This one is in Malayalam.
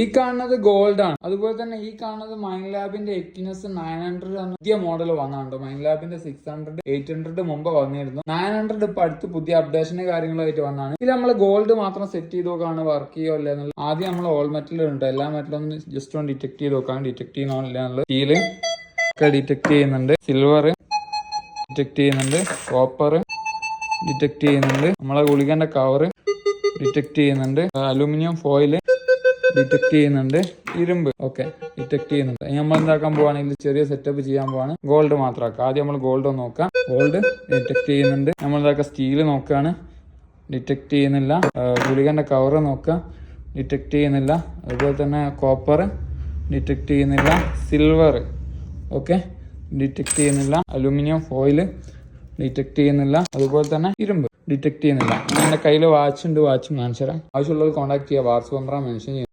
ഈ കാണുന്നത് ഗോൾഡ് ആണ്. അതുപോലെ തന്നെ ഈ കാണുന്നത് മൈൻ ലാബിന്റെ എക്ടിനസ് നയൻ ഹൺഡ്രഡ് എന്ന പുതിയ മോഡൽ വന്നാണ്ട് മൈൻ ലാബിന്റെ സിക്സ് ഹൺഡ്രഡ് എയ്റ്റ് ഹൺഡ്രഡ് മുമ്പ് വന്നിരുന്നു. നയൻ ഹൺഡ്രഡ് ഇപ്പൊ അടുത്ത് പുതിയ അപ്ഡേഷന് കാര്യങ്ങളായിട്ട് വന്നാണ് ഇതിൽ നമ്മൾ ഗോൾഡ് മാത്രം സെറ്റ് ചെയ്ത് നോക്കാണ് വർക്ക് ചെയ്യോ അല്ല എന്നുള്ളത്. ആദ്യം നമ്മൾ ഓൾ മെറ്റൽ ഉണ്ട് എല്ലാ മെറ്റലും ജസ്റ്റ് ഒന്ന് ഡിറ്റക്ട് ചെയ്ത് നോക്കാം ഡിറ്റക്ട് ചെയ്യണമില്ല എന്നുള്ളത്. സ്റ്റീൽ ഒക്കെ ഡിറ്റക്ട് ചെയ്യുന്നുണ്ട്. സിൽവർ ഡിറ്റക്ട് ചെയ്യുന്നുണ്ട്. കോപ്പർ ഡിറ്റക്ട് ചെയ്യുന്നുണ്ട്. നമ്മളെ ഗുളികന്റെ കവർ ഡിറ്റക്ട് ചെയ്യുന്നുണ്ട്. അലൂമിനിയം ഫോയിൽ ഡിറ്റക്ട് ചെയ്യുന്നുണ്ട്. ഇരുമ്പ്. ഓക്കെ ഡിറ്റക്ട് ചെയ്യുന്നുണ്ട്. നമ്മൾ എന്താക്കാൻ പോവാണെങ്കിൽ ചെറിയ സെറ്റപ്പ് ചെയ്യാൻ പോവാണ്. ഗോൾഡ് മാത്രമാക്കാം. ആദ്യം നമ്മൾ ഗോൾഡ് ഒന്ന് നോക്കാം. ഗോൾഡ് ഡിറ്റക്ട് ചെയ്യുന്നുണ്ട്. നമ്മൾ എന്താക്കാം സ്റ്റീൽ നോക്കുകയാണ് ഡിറ്റക്ട് ചെയ്യുന്നില്ല. ഗുളികന്റെ കവർ നോക്കുക ഡിറ്റക്ട് ചെയ്യുന്നില്ല. അതുപോലെ തന്നെ കോപ്പർ ഡിറ്റക്ട് ചെയ്യുന്നില്ല. സിൽവർ ഓക്കെ ഡിറ്റക്ട് ചെയ്യുന്നില്ല. അലുമിനിയം ഫോയിൽ ഡിറ്റക്ട് ചെയ്യുന്നില്ല. അതുപോലെ തന്നെ ഇരുമ്പ് ഡിറ്റക്ട് ചെയ്യുന്നില്ല. എന്റെ കയ്യിൽ വാച്ച് ഉണ്ട്. വാച്ചും കാണിച്ചു തരാം ആവശ്യമുള്ളത് കോൺടാക്ട് ചെയ്യുക വാർസ് നമ്പറാണ് മെൻഷൻ ചെയ്യുന്നത്.